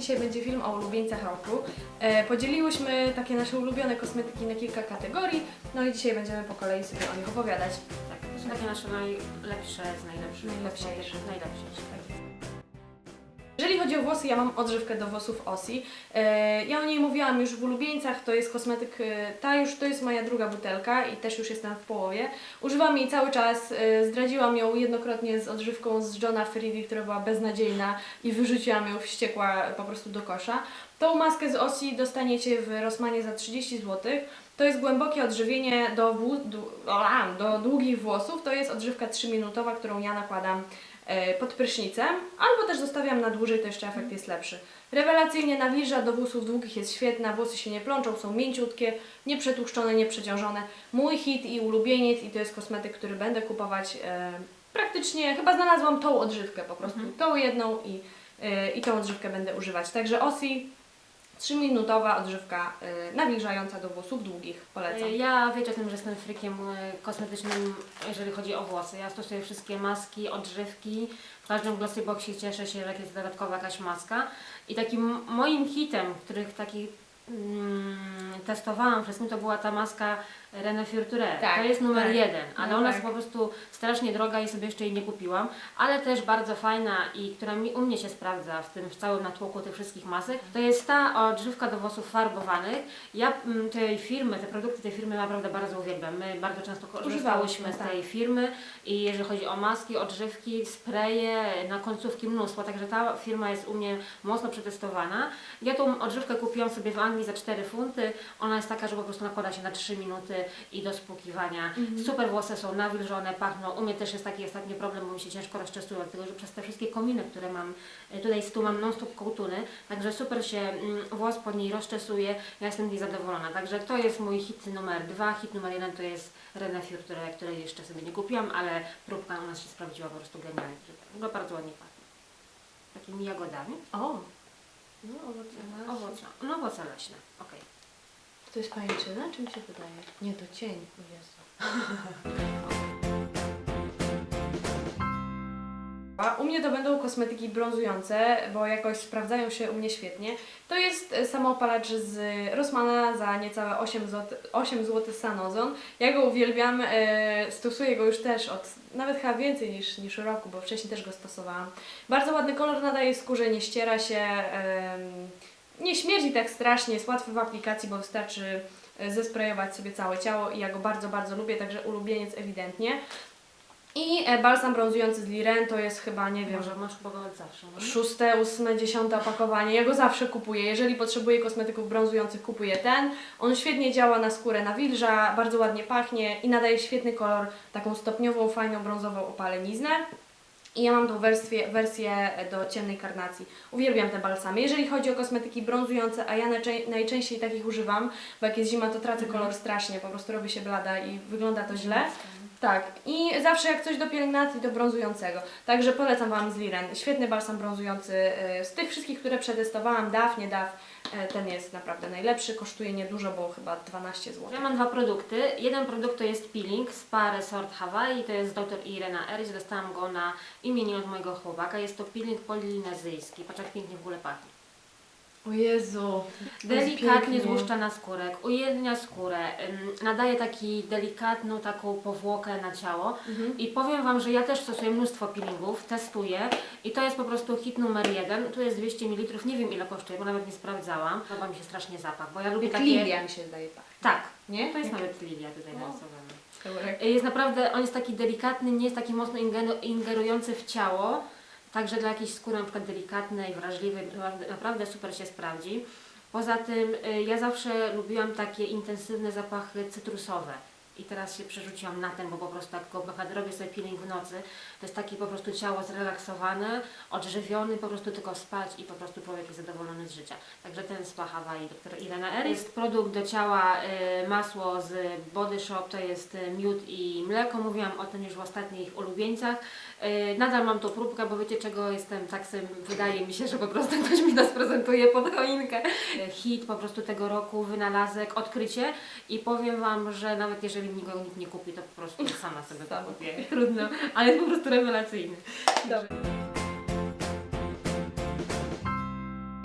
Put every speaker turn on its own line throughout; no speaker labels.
dzisiaj będzie film o ulubieńcach roku. E, podzieliłyśmy takie nasze ulubione kosmetyki na kilka kategorii, no i dzisiaj będziemy po kolei sobie o nich opowiadać.
Tak, to są takie nasze najlepsze z najlepszych.
Najlepsze.
kosmetyków, Najlepsze.
Jeżeli chodzi o włosy, ja mam odżywkę do włosów Osi. E, ja o niej mówiłam już w ulubieńcach, to jest kosmetyk, e, ta już to jest moja druga butelka i też już jestem w połowie. Używam jej cały czas, e, zdradziłam ją jednokrotnie z odżywką z Johna Friedi, która była beznadziejna i wyrzuciłam ją wściekła po prostu do kosza. Tą maskę z Osi dostaniecie w Rosmanie za 30 zł. To jest głębokie odżywienie do, włó- du- o, do długich włosów. To jest odżywka 3-minutowa, którą ja nakładam pod prysznicem, albo też zostawiam na dłużej, to jeszcze efekt jest lepszy. Rewelacyjnie nawilża, do włosów długich jest świetna, włosy się nie plączą, są mięciutkie, nieprzetłuszczone, nieprzeciążone. Mój hit i ulubieniec i to jest kosmetyk, który będę kupować e, praktycznie, chyba znalazłam tą odżywkę po prostu,
Mhm.
tą jedną i, e, i tą odżywkę będę używać. Także Osi, 3-minutowa odżywka e, nawilżająca do włosów długich, polecam.
E, Ja wiecie o tym, że jestem frikiem e, kosmetycznym, jeżeli chodzi o włosy. Ja stosuję wszystkie maski, odżywki. W każdym glossyboxie cieszę się, że jak jest dodatkowa jakaś maska. I takim moim hitem, których taki mm, testowałam wszystkim, to była ta maska René Furture.
Tak,
to jest numer
tak.
jeden, ale
No
ona
tak.
jest po prostu strasznie droga i sobie jeszcze jej nie kupiłam, ale też bardzo fajna i która mi, u mnie się sprawdza w tym w całym natłoku tych wszystkich masek, to jest ta odżywka do włosów farbowanych. Ja mm, tej firmy, te produkty tej firmy naprawdę bardzo uwielbiam. My bardzo często korzystałyśmy z
tak.
tej firmy i jeżeli chodzi o maski, odżywki, spreje, na końcówki mnóstwo, także ta firma jest u mnie mocno przetestowana. Ja tą odżywkę kupiłam sobie w Anglii za 4 funty. Ona jest taka, że po prostu nakłada się na 3 minuty i do spłukiwania.
Mhm.
Super włosy są nawilżone, pachną. U mnie też jest taki ostatni problem, bo mi się ciężko rozczesują, dlatego że przez te wszystkie kominy, które mam e, tutaj z tu mam non-stop kołtuny, także super się mm, włos po niej rozczesuje. Ja jestem z niej zadowolona. Także to jest mój hit numer dwa. Hit numer jeden to jest René Furture, której jeszcze sobie nie kupiłam, ale próbka u nas się sprawdziła po prostu genialnie. W ogóle bardzo ładnie pachnie. Takimi jagodami.
O, no owoce leśne.
Owoce. No owoce leśne. Okej.
To jest pajęczyna, czy mi się wydaje? Nie, to cień, o Jezu. A U mnie to będą kosmetyki brązujące, bo jakoś sprawdzają się u mnie świetnie. To jest e, samoopalacz z Rossmana za niecałe 8 zł, 8 zł Sanozon. Ja go uwielbiam, e, stosuję go już też od nawet chyba więcej niż, niż roku, bo wcześniej też go stosowałam. Bardzo ładny kolor nadaje skórze, nie ściera się, em, nie śmierdzi tak strasznie, jest łatwy w aplikacji, bo wystarczy e, zesprejować sobie całe ciało i ja go bardzo, bardzo lubię, także ulubieniec ewidentnie. I e, balsam brązujący z Liren to jest chyba, nie wiem,
Może masz od zawsze, no?
szóste, ósme, dziesiąte opakowanie. Ja go zawsze kupuję. Jeżeli potrzebuję kosmetyków brązujących, kupuję ten. On świetnie działa na skórę nawilża, bardzo ładnie pachnie i nadaje świetny kolor, taką stopniową, fajną, brązową opaleniznę. I ja mam tą wersję, wersję do ciemnej karnacji. Uwielbiam te balsamy. Jeżeli chodzi o kosmetyki brązujące, a ja najczę- najczęściej takich używam, bo jak jest zima, to tracę kolor strasznie, po prostu robi się blada i wygląda to źle. Tak, i zawsze jak coś do pielęgnacji, do brązującego. Także polecam Wam z Liren. Świetny balsam brązujący. y, Z tych wszystkich, które przetestowałam, DAF, nie DAF, y, ten jest naprawdę najlepszy. Kosztuje niedużo, bo chyba 12 zł.
Ja mam dwa produkty. Jeden produkt to jest peeling Spa Resort Hawaii, to jest dr Irena Eris. Dostałam go na imieniu od mojego chłopaka. Jest to peeling polilinezyjski. Patrz jak pięknie w ogóle pachnie.
O Jezu,
Delikatnie złuszcza na skórek, ujednia skórę, ym, nadaje taki delikatną taką powłokę na ciało
Mhm.
i powiem Wam, że ja też stosuję mnóstwo peelingów, testuję i to jest po prostu hit numer jeden. Tu jest 200 ml, nie wiem ile kosztuje, bo nawet nie sprawdzałam. Podoba mi się strasznie zapach, bo ja lubię takie...
Lilia mi się zdaje pachnie.
Tak,
Nie?
to jest nawet lilia tutaj
No.
narysowana. Jest naprawdę, on jest taki delikatny, nie jest taki mocno ingeru- ingerujący w ciało. Także dla jakiejś skóry na przykład delikatnej, wrażliwej, naprawdę- super się sprawdzi. Poza tym y, ja zawsze lubiłam takie intensywne zapachy cytrusowe. I teraz się przerzuciłam na ten, bo po prostu jak go robię sobie peeling w nocy, to jest takie po prostu ciało zrelaksowane, odżywiony, po prostu tylko spać i po prostu człowiek jest zadowolony z życia. Także ten spa Hawaii dr Irena R. Jest produkt do ciała, y, masło z Body Shop, to jest y, miód i mleko. Mówiłam o tym już w ostatnich ulubieńcach. Y, nadal mam tą próbkę, bo wiecie czego jestem taksem, wydaje mi się, że po prostu ktoś mi nas prezentuje pod choinkę. Y, Hit po prostu tego roku, wynalazek, odkrycie i powiem Wam, że nawet jeżeli mi go nikt nie kupi, to po prostu sama sobie to kupię. Trudno, ale jest po prostu rewelacyjny.
Dobra.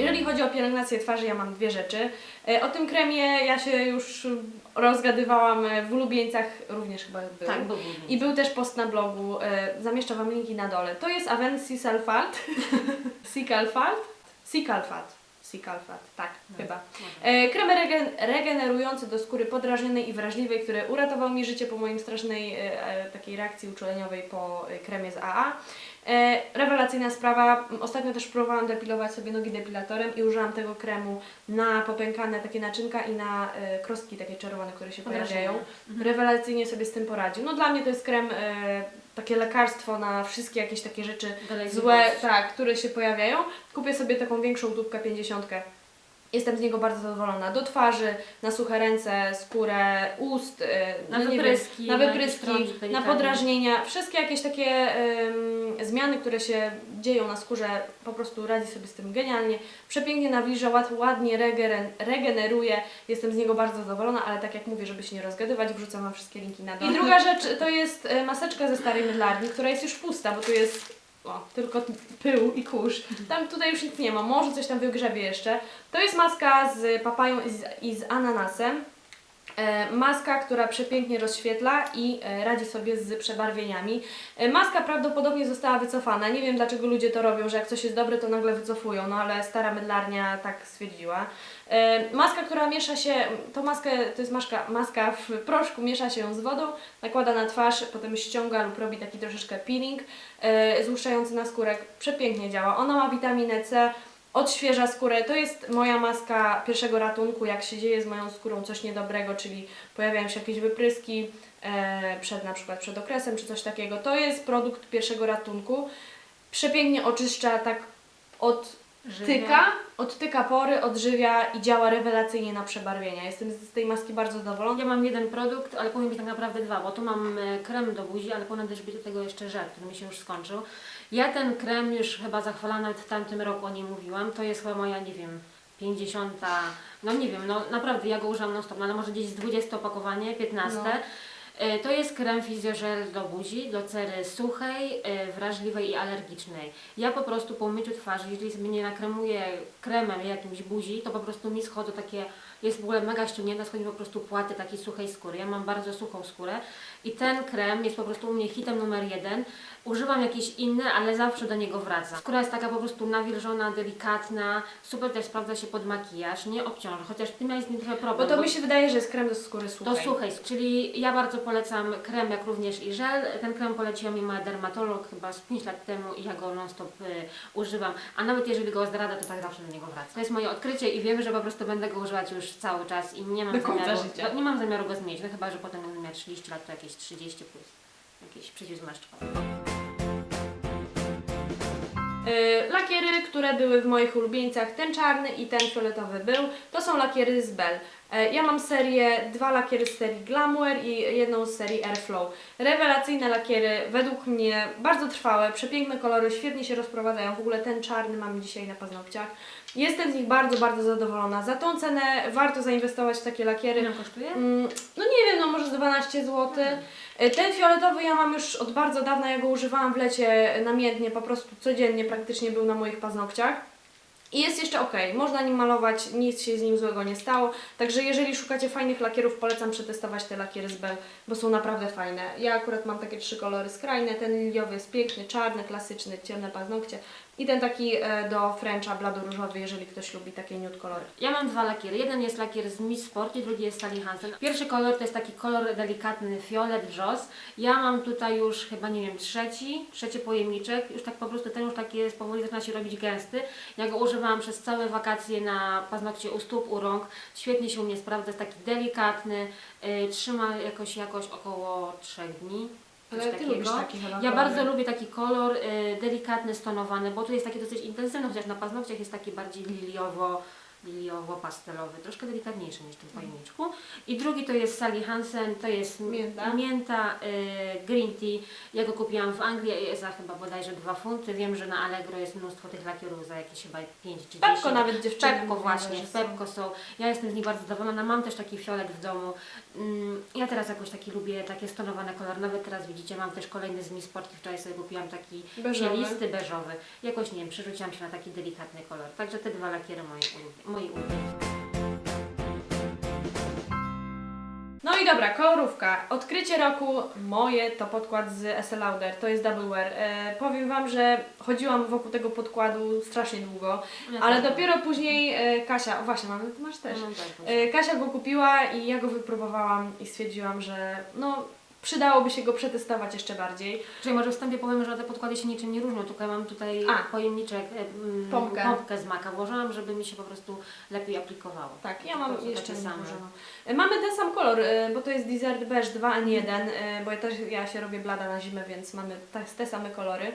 Jeżeli chodzi o pielęgnację twarzy, ja mam dwie rzeczy. E, O tym kremie ja się już rozgadywałam e, w ulubieńcach, również chyba był.
Tak, był
I był też post na blogu, e, zamieszczę Wam linki na dole. To jest Avency Sulfat, Cicalfat, Cicalfat, Cicalfat, tak, chyba. E, krem regen regenerujący do skóry podrażnionej i wrażliwej, który uratował mi życie po mojej strasznej e, takiej reakcji uczuleniowej po kremie z AA. E, rewelacyjna sprawa. Ostatnio też próbowałam depilować sobie nogi depilatorem i użyłam tego kremu na popękane takie naczynka i na e, krostki takie czerwone, które się pojawiają. Rewelacyjnie sobie z tym poradził. No dla mnie to jest krem, e, takie lekarstwo na wszystkie jakieś takie rzeczy
Dolegliwości.
złe, tak, które się pojawiają. Kupię sobie taką większą tubkę 50. Jestem z niego bardzo zadowolona. Do twarzy, na suche ręce, skórę, ust, e,
Na
no nie
wypryski,
wiem, na
na
wypryski, na podrażnienia. Wszystkie jakieś takie zmiany, które się dzieją na skórze, po prostu radzi sobie z tym genialnie. Przepięknie nawilża, ład, ładnie regeneruje. Jestem z niego bardzo zadowolona, ale tak jak mówię, żeby się nie rozgadywać, wrzucam Wam wszystkie linki na dole. I druga rzecz to jest e, maseczka ze starej mydlarni, która jest już pusta, bo tu jest o, tylko pył i kurz. Tam tutaj już nic nie ma, może coś tam wygrzebie jeszcze. To jest maska z papają i z, i z ananasem. E, Maska, która przepięknie rozświetla i e, radzi sobie z przebarwieniami. E, Maska prawdopodobnie została wycofana. Nie wiem dlaczego ludzie to robią, że jak coś jest dobre, to nagle wycofują, no ale stara mydlarnia tak stwierdziła. Maska, która miesza się, to maskę, to jest maska, maska w proszku, miesza się ją z wodą, nakłada na twarz, potem ściąga lub robi taki troszeczkę peeling złuszczający na skórę. Przepięknie działa. Ona ma witaminę C, odświeża skórę. To jest moja maska pierwszego ratunku, jak się dzieje z moją skórą coś niedobrego, czyli pojawiają się jakieś wypryski e, przed na przykład przed okresem czy coś takiego. To jest produkt pierwszego ratunku. Przepięknie oczyszcza, tak odtyka, odtyka pory, odżywia i działa rewelacyjnie na przebarwienia. Jestem z tej maski bardzo zadowolona.
Ja mam jeden produkt, ale powinien być tak naprawdę dwa, bo tu mam e, krem do buzi, ale powinien też być do tego jeszcze żel, który mi się już skończył. Ja ten krem już chyba zachwalałam, nawet w tamtym roku o nim mówiłam. To jest chyba moja, nie wiem, 50, no nie wiem, no naprawdę ja go używam non stop, no, ale może gdzieś z 20 opakowanie, 15.
No.
E, To jest krem fizjożel do buzi, do cery suchej, e, wrażliwej i alergicznej. Ja po prostu po myciu twarzy, jeżeli sobie nie nakremuję kremem jakimś buzi, to po prostu mi schodzą takie, jest w ogóle mega ściągnięta, schodzi po prostu płaty takiej suchej skóry. Ja mam bardzo suchą skórę i ten krem jest po prostu u mnie hitem numer jeden. Używam jakieś inne, ale zawsze do niego wracam. Skóra jest taka po prostu nawilżona, delikatna, super też sprawdza się pod makijaż, nie obciąża, chociaż ty miałeś z nim trochę
Bo
problem.
to mi się wydaje, że jest krem do skóry suchej.
Do suchej, czyli ja bardzo polecam krem, jak również i żel. Ten krem poleciła mi moja dermatolog chyba z 5 lat temu i ja go non stop y, używam. A nawet jeżeli go zdradzę, to tak zawsze do niego wracam. To jest moje odkrycie i wiem, że po prostu będę go używać już cały czas i nie mam
Do końca
zamiaru,
życia.
nie mam zamiaru go zmienić. No chyba, że potem będę miała 30 lat, to jakieś 30 plus jakiś przeciwzmarszczkowy.
Y, Lakiery, które były w moich ulubieńcach, ten czarny i ten fioletowy był, to są lakiery z Bell. E, Ja mam serię, dwa lakiery z serii Glamour i jedną z serii Airflow. Rewelacyjne lakiery, według mnie bardzo trwałe, przepiękne kolory, świetnie się rozprowadzają. W ogóle ten czarny mam dzisiaj na paznokciach. Jestem z nich bardzo, bardzo zadowolona. Za tą cenę warto zainwestować w takie lakiery.
Ile kosztuje?
Mm, No nie wiem, no może z 12 zł. Ten fioletowy ja mam już od bardzo dawna, ja go używałam w lecie namiętnie, po prostu codziennie praktycznie był na moich paznokciach. I jest jeszcze ok, można nim malować, nic się z nim złego nie stało. Także jeżeli szukacie fajnych lakierów, polecam przetestować te lakiery z Bell, bo są naprawdę fajne. Ja akurat mam takie trzy kolory skrajne, ten liliowy jest piękny, czarny, klasyczny, ciemne paznokcie i ten taki e, do Frencha blado-różowy, jeżeli ktoś lubi takie nude kolory.
Ja mam dwa lakiery. Jeden jest lakier z Miss Sport drugi jest Sally Hansen. Pierwszy kolor to jest taki kolor delikatny fiolet wrzos. Ja mam tutaj już chyba nie wiem trzeci, trzeci pojemniczek. Już tak po prostu ten już taki jest powoli zaczyna się robić gęsty. Ja go używałam przez całe wakacje na paznokcie u stóp, u rąk. Świetnie się u mnie sprawdza, jest taki delikatny. Yy, trzyma jakoś jakoś około trzech dni.
Ale taki chyba
Ja bardzo lubię taki kolor y, delikatny, stonowany, bo tu jest taki dosyć intensywny, chociaż na paznokciach jest taki bardziej liliowo, liliowo-pastelowy, troszkę delikatniejszy niż w tym pojemniczku. I drugi to jest Sally Hansen, to jest
Mięta.
mięta y, green tea. Ja go kupiłam w Anglii za chyba bodajże 2 funty. Wiem, że na Allegro jest mnóstwo tych lakierów za jakieś chyba 5 czy 10.
Pepko nawet dziewczyny
Pepko właśnie, w
są.
Pepko są. Ja jestem z nich bardzo zadowolona. Mam też taki fiolet w domu. Mm, Ja teraz jakoś taki lubię takie stonowane kolory. Nawet teraz widzicie, mam też kolejny z Mi Sportki. Wczoraj sobie kupiłam taki
Beżowy.
cielisty, beżowy. Jakoś nie wiem, przerzuciłam się na taki delikatny kolor. Także te dwa lakiery moje ulubione. Moi ulubione.
No i dobra, kolorówka. Odkrycie roku moje to podkład z Estee Lauder, to jest Double Wear. E, powiem Wam, że chodziłam wokół tego podkładu strasznie długo,
Ja
ale
też
dopiero później e, Kasia, o właśnie, mamy, ty masz też.
mam. Tak.
E, Kasia go kupiła i ja go wypróbowałam i stwierdziłam, że no przydałoby się go przetestować jeszcze bardziej.
Czyli może wstępie powiem, że te podkłady się niczym nie różnią, tylko ja mam tutaj
A.
pojemniczek, mm,
Pompkę.
pompkę z maka włożyłam, żeby mi się po prostu lepiej aplikowało.
Tak, ja mam jeszcze. E, Mamy ten sam kolor, e, bo to jest Desert Beige 2N1, e, bo ja też ja się robię blada na zimę, więc mamy te, te same kolory.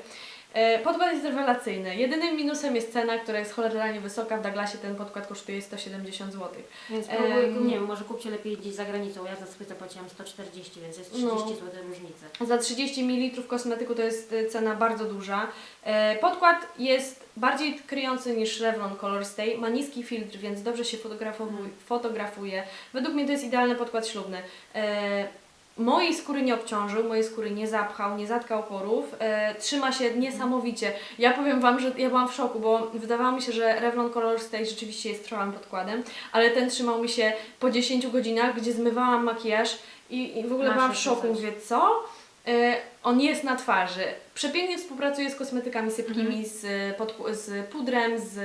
E, Podkład jest rewelacyjny. Jedynym minusem jest cena, która jest cholernie wysoka. W Douglasie ten podkład kosztuje 170 zł.
Więc próbuję,
Em.
nie wiem, może kupcie lepiej gdzieś za granicą. Ja za swój zapłaciłam 140, więc jest 30
No.
zł różnicy.
Za 30 ml kosmetyku to jest e, cena bardzo duża. E, Podkład jest bardziej kryjący niż Revlon Color Stay. Ma niski filtr, więc dobrze się fotografowu- fotografuje. Według mnie to jest idealny podkład ślubny. E, Mojej skóry nie obciążył, mojej skóry nie zapchał, nie zatkał porów. E, trzyma się niesamowicie. Ja powiem Wam, że ja byłam w szoku, bo wydawało mi się, że Revlon Color Stay rzeczywiście jest trwałym podkładem, ale ten trzymał mi się po 10 godzinach, gdzie zmywałam makijaż i, i w ogóle
Masz
byłam w szoku. Mówię, co? E, on jest na twarzy. Przepięknie współpracuje z kosmetykami sypkimi, z, podku- z pudrem, z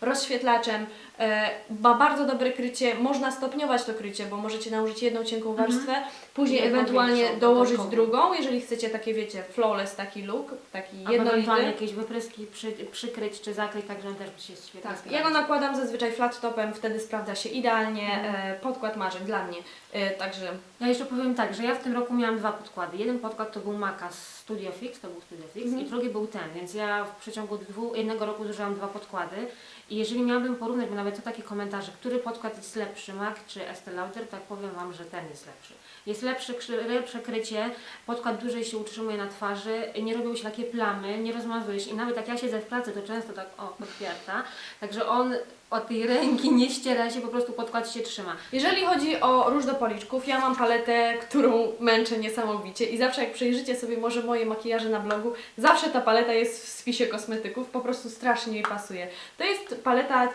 rozświetlaczem. E, ma bardzo dobre krycie. Można stopniować to krycie, bo możecie nałożyć jedną cienką warstwę, później
Jedną
ewentualnie
większą,
dołożyć drugą, jeżeli chcecie takie, wiecie, flawless taki look, taki
ewentualnie
jednolity.
jakieś wypryski przy, przykryć czy zakryć, także on też się świetnie
Tak, ja go nakładam zazwyczaj flat topem, wtedy sprawdza się idealnie.
Mhm.
E, podkład marzeń dla mnie. E, także
Ja jeszcze powiem tak, że ja w tym roku miałam dwa podkłady. Jeden podkład to był Maca Studio Fix, to był Studio Fix
Mhm.
i drugi był ten, więc ja w przeciągu dwu, jednego roku zużyłam dwa podkłady i jeżeli miałabym porównać, bo nawet to takie komentarze, który podkład jest lepszy, MAC czy Estee Lauder, tak powiem Wam, że ten jest lepszy. Jest lepsze, lepsze krycie, podkład dłużej się utrzymuje na twarzy, nie robią się takie plamy, nie rozmazuje się i nawet jak ja siedzę w pracy, to często tak o, podpierta, także on od tej ręki nie ściera się, po prostu podkład się trzyma.
Jeżeli chodzi o róż do policzków, ja mam paletę, którą męczę niesamowicie i zawsze jak przejrzycie sobie może moje makijaże na blogu, zawsze ta paleta jest w spisie kosmetyków, po prostu strasznie jej pasuje. To jest paleta y,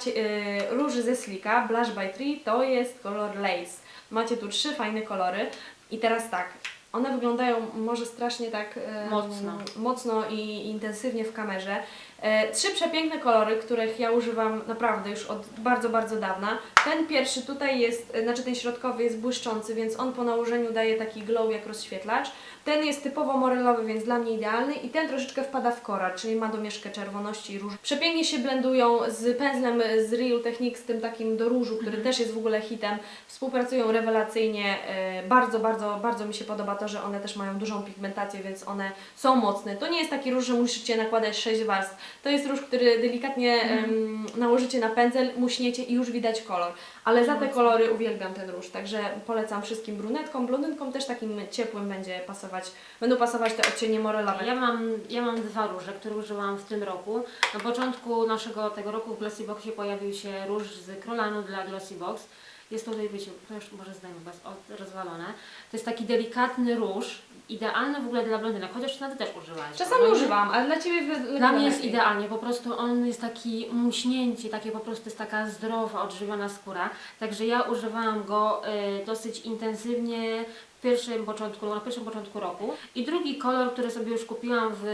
róży ze Slika, Blush by Tree, to jest kolor Lace. Macie tu trzy fajne kolory i teraz tak, one wyglądają może strasznie tak y,
Mocno.
mocno i intensywnie w kamerze. E, trzy przepiękne kolory, których ja używam naprawdę już od bardzo, bardzo dawna. Ten pierwszy tutaj jest, e, znaczy ten środkowy jest błyszczący, więc on po nałożeniu daje taki glow jak rozświetlacz. Ten jest typowo morelowy, więc dla mnie idealny i ten troszeczkę wpada w koral, czyli ma domieszkę czerwoności i różu. Przepięknie się blendują z pędzlem z Real Techniques, tym takim do różu, który też jest w ogóle hitem. Współpracują rewelacyjnie. e, Bardzo, bardzo, bardzo mi się podoba to, że one też mają dużą pigmentację, więc one są mocne. To nie jest taki róż, że musicie nakładać 6 warstw. To jest róż, który delikatnie em, nałożycie na pędzel, muśniecie i już widać kolor. Ale za te kolory uwielbiam ten róż, także polecam wszystkim brunetkom. Blondynkom też takim ciepłym będzie pasować, będą pasować te odcienie morelowe.
Ja mam, ja mam dwa róże, które użyłam w tym roku. Na początku naszego tego roku w Glossy Boxie pojawił się róż z Krolanu dla Glossy Box. Jest to tutaj, wiecie, to już może zdejmę, bo jest rozwalone. To jest taki delikatny róż, idealny w ogóle dla blondynek, chociaż ty też używałaś.
Czasami
prawda?
używam, ale dla Ciebie wy-
Dla
wygląda
mnie jest
lepiej.
idealnie, po prostu on jest taki muśnięcie, takie po prostu jest taka zdrowa, odżywiona skóra. Także ja używałam go y, dosyć intensywnie w pierwszym początku, na pierwszym początku roku. I drugi kolor, który sobie już kupiłam w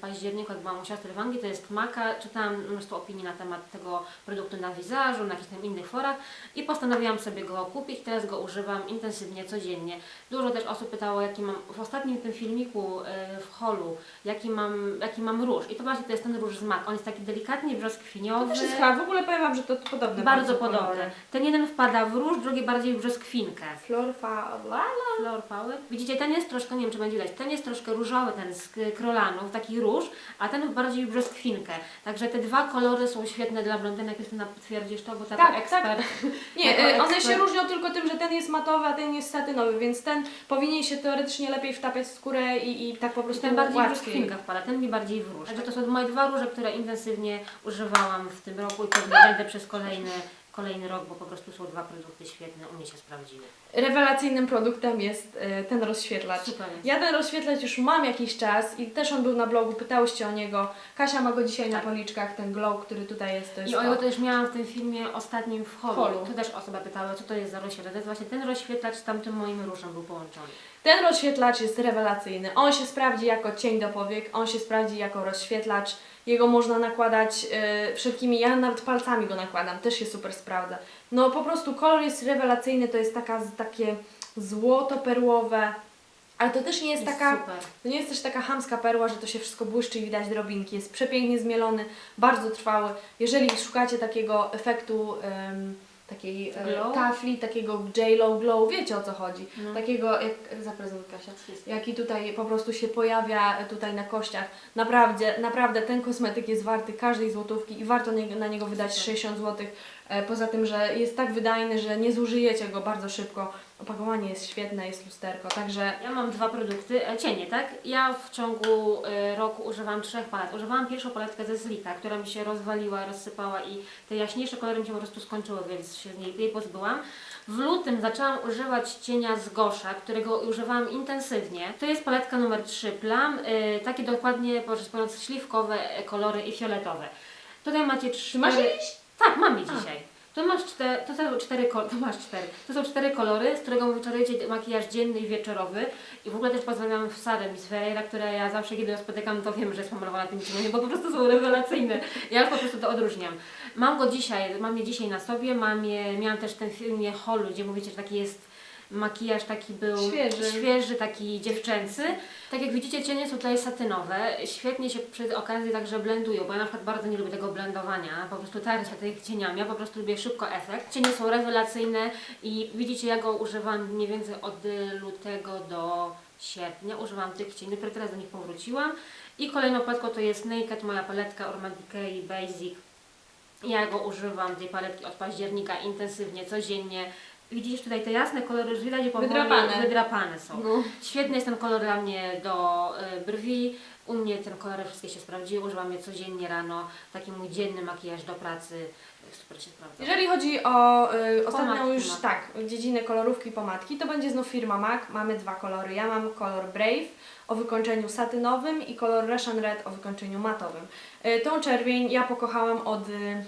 październiku, jak byłam u siostry w Anglii, to jest Maka. Czytałam mnóstwo opinii na temat tego produktu na wizażu, na jakichś tam innych forach i postanowiłam sobie go kupić. Teraz go używam intensywnie, codziennie. Dużo też osób pytało, jaki mam w ostatnim tym filmiku y, w holu, jaki mam, jaki mam róż. I to właśnie to jest ten róż z MAC. On jest taki delikatnie
To
brzoskwiniowy.
też jest chyba, w ogóle powiem Wam, że to podobne.
Bardzo
kolory.
podobne. Ten jeden wpada w róż, drugi bardziej w brzoskwinkę.
Flor
Color Power. Widzicie, ten jest troszkę, nie wiem czy będzie widać, ten jest troszkę różowy, ten z krolanów, taki róż, a ten bardziej brzoskwinkę. Także te dwa kolory są świetne dla blondynek, Justyna potwierdzisz to, bo taka
Tak,
ekspert.
Nie,
Jako
y, one się
ekspert.
różnią tylko tym, że ten jest matowy, a ten jest satynowy, więc ten powinien się teoretycznie lepiej wtapiać w skórę i, i tak po
I
prostu
ten bardziej
łatwiej.
brzoskwinkę wpada, ten mi bardziej w róż. Także to są moje dwa róże, które intensywnie używałam w tym roku i pewnie będę przez kolejny, kolejny rok, bo po prostu są dwa produkty świetne, u mnie się sprawdziły.
Rewelacyjnym produktem jest y, ten rozświetlacz.
Super.
Ja ten rozświetlacz już mam jakiś czas i też on był na blogu, pytałyście o niego. Kasia ma go dzisiaj na
Tak.
policzkach, ten glow, który tutaj jest. To jest
I o
to.
jego też miałam w tym filmie ostatnim w holu.
Holu.
Tu też osoba pytała, co to jest za rozświetlacz. To jest właśnie ten rozświetlacz z tamtym moim różem był połączony.
Ten rozświetlacz jest rewelacyjny. On się sprawdzi jako cień do powiek, on się sprawdzi jako rozświetlacz. Jego można nakładać y, wszelkimi, ja nawet palcami go nakładam, też się super sprawdza. No po prostu kolor jest rewelacyjny, to jest taka, takie złoto perłowe, ale to też nie jest,
Jest
taka,
super.
to nie jest też taka chamska perła, że to się wszystko błyszczy i widać drobinki. Jest przepięknie zmielony, bardzo trwały. Jeżeli szukacie takiego efektu em, takiej e,
Glow?
tafli, takiego J-Lo glow, wiecie o co chodzi.
No.
Takiego, jak zaprezentuj Kasia, jaki tutaj po prostu się pojawia e, tutaj na kościach. Naprawdę, naprawdę ten kosmetyk jest warty każdej złotówki i warto na niego wydać
Super.
60 zł. E, Poza tym, że jest tak wydajny, że nie zużyjecie go bardzo szybko. Opakowanie jest świetne, jest lusterko, także
Ja mam dwa produkty, e, cienie, tak? Ja w ciągu e, roku używam trzech palet. Używałam pierwszą paletkę ze Slita, która mi się rozwaliła, rozsypała i te jaśniejsze kolory mi się po prostu skończyły, więc się z niej, jej pozbyłam. W lutym zaczęłam używać cienia z Gosza, którego używałam intensywnie. To jest paletka numer 3 Plam, takie dokładnie, proszę śliwkowe kolory i fioletowe. Tutaj macie trzy...
Masz jakieś?
Tak, mam je dzisiaj. Tu masz cztery, to są cztery to masz cztery. To są cztery kolory, z którego wyczarujecie makijaż dzienny i wieczorowy. I w ogóle też pozdrawiam Sarę Miss Ferreira, która ja zawsze kiedy ją spotykam, to wiem, że jest pomalowana tym cieniem, bo po prostu są rewelacyjne. Ja po prostu to odróżniam. Mam go dzisiaj, mam je dzisiaj na sobie, mam je, miałam też w tym filmie Holu, gdzie mówicie, że taki jest makijaż taki był
Świeży.
świeży, taki dziewczęcy. Tak jak widzicie, cienie są tutaj satynowe. Świetnie się przy okazji także blendują, bo ja na przykład bardzo nie lubię tego blendowania, po prostu tarcia tych cieniami. Ja po prostu lubię szybko efekt. Cienie są rewelacyjne i widzicie, ja go używam mniej więcej od lutego do sierpnia. Używam tych cieni, które teraz do nich powróciłam. I kolejną paletką to jest Naked, moja paletka Urban Decay Basic. Ja go używam, tej paletki od października intensywnie, codziennie. Widzisz tutaj te jasne kolory, już widać, że powoli
Wydrapane.
wydrapane są.
No.
Świetny jest ten kolor dla mnie do y, brwi. U mnie ten kolory wszystkie się sprawdziły. Używam je codziennie rano. Taki mój dzienny makijaż do pracy. Super się sprawdza.
Jeżeli chodzi o y, ostatnią
Pomadki
już tak, dziedzinę kolorówki pomadki, to będzie znów firma MAC. Mamy dwa kolory. Ja mam kolor Brave o wykończeniu satynowym i kolor Russian Red o wykończeniu matowym. Y, tą czerwień ja pokochałam od y,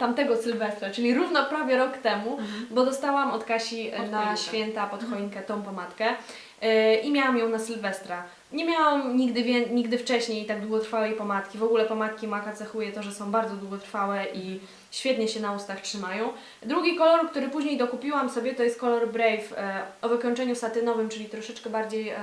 tamtego Sylwestra, czyli równo prawie rok temu, bo dostałam od Kasi
Pod
na
choinkę.
święta pod choinkę tą pomadkę y, i miałam ją na Sylwestra. Nie miałam nigdy, wie, nigdy wcześniej tak długotrwałej pomadki. W ogóle pomadki Maka cechuje to, że są bardzo długotrwałe i świetnie się na ustach trzymają. Drugi kolor, który później dokupiłam sobie, to jest kolor Brave e, o wykończeniu satynowym, czyli troszeczkę bardziej e,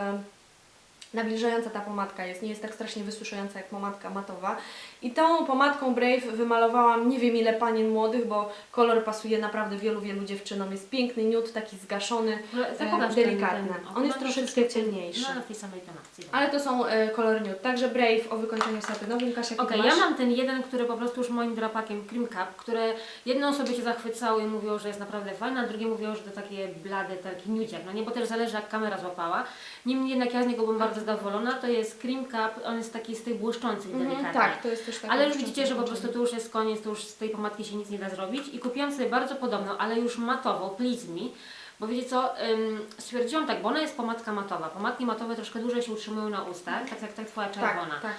nabliżająca ta pomadka jest. Nie jest tak strasznie wysuszająca jak pomadka matowa. I tą pomadką Brave wymalowałam nie wiem ile panien młodych, bo kolor pasuje naprawdę wielu, wielu dziewczynom. Jest piękny nude, taki zgaszony.
W ogóle zapokaż
delikatny. On jest troszeczkę
wszystkie-
ciemniejszy.
No, w tej samej tonacji.
Ale to są e, kolory nude. Także Brave o wykończeniu satynowym. Kasia, jaki
Okej,
masz?
ja mam ten jeden, który po prostu już moim drapakiem Cream Cup, które jedne osoby się zachwycały i mówią, że jest naprawdę fajne, a drugie mówią, że to takie blady, taki nudziak, no nie, bo też zależy jak kamera złapała. Niemniej jednak ja z niego byłam bardzo zadowolona, to jest Cream Cup, on jest taki z tych błyszczących
Mhm,
delikatnie.
tak, to jest też taki
Ale już widzicie, że po prostu to już jest koniec, to już z tej pomadki się nic nie da zrobić i kupiłam sobie bardzo podobną, ale już matową, Me, bo wiecie co, ym, stwierdziłam tak, bo ona jest pomadka matowa. Pomadki matowe troszkę dłużej się utrzymują na ustach, tak jak tak twoja czerwona.
Tak, tak.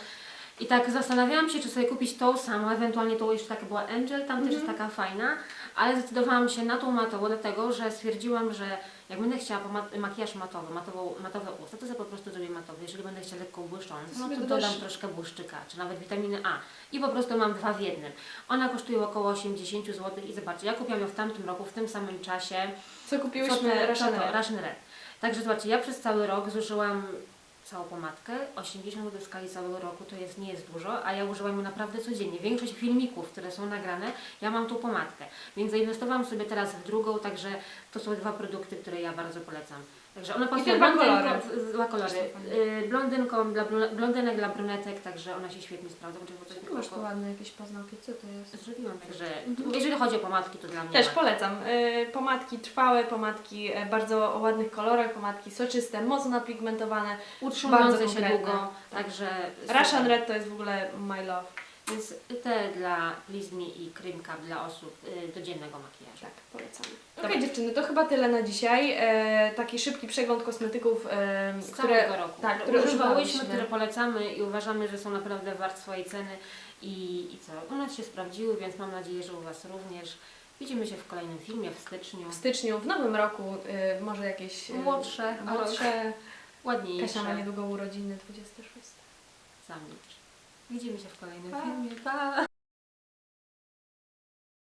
I tak zastanawiałam się, czy sobie kupić tą samą, ewentualnie tą jeszcze taka była Angel, tam też jest
Mhm.
taka fajna, ale zdecydowałam się na tą matową, dlatego że stwierdziłam, że jak będę chciała poma- makijaż matowy, matową, matowe usta, to sobie po prostu zrobię matowy. Jeżeli będę chciała lekko błyszczącą, no to
dodasz-
dodam troszkę błyszczyka, czy nawet witaminy A. I po prostu mam dwa w jednym. Ona kosztuje około 80 zł i zobaczcie, ja kupiłam ją w tamtym roku, w tym samym czasie.
Co kupiłyśmy? Russian Red.
Także zobaczcie, ja przez cały rok zużyłam całą pomadkę, 80 zł w skali całego roku, to jest, nie jest dużo, a ja używam ją naprawdę codziennie. Większość filmików, które są nagrane, ja mam tą pomadkę. Więc zainwestowałam sobie teraz w drugą, także to są dwa produkty, które ja bardzo polecam. Także one pasują
dwa
blondynkom-
kolory.
Dwa kolory. Y, Blondynkom, dla blondynek, dla brunetek, także one się świetnie sprawdzą. Czy coś
masz tu ładne jakieś paznokcie, co to jest?
Zrobiłam, także jeżeli chodzi o pomadki, to dla mnie
Też
tak.
polecam. Y, Pomadki trwałe, pomadki e, bardzo o ładnych kolorach, pomadki soczyste, mocno napigmentowane.
utrzymujące
bardzo
się
konkretne.
długo, także
Russian. Red to jest w ogóle my love.
Więc te dla Me i Cup dla osób y, do dziennego makijażu.
Tak, polecamy.
Dobra.
Okej dziewczyny, to chyba tyle na dzisiaj. E, taki szybki przegląd kosmetyków, e,
Z
które...
całego roku.
tak, które
używałyśmy,
używałyśmy.
które polecamy i uważamy, że są naprawdę wart swojej ceny i, i co? U nas się sprawdziły, więc mam nadzieję, że u Was również. Widzimy się w kolejnym filmie w styczniu.
w styczniu, w nowym roku, e, może jakieś... e,
Młodsze,
młodsze.
Ładniejsze.
Kasia ma niedługo urodziny, 26.
Zamilcz. Widzimy się w kolejnym filmie. Pa!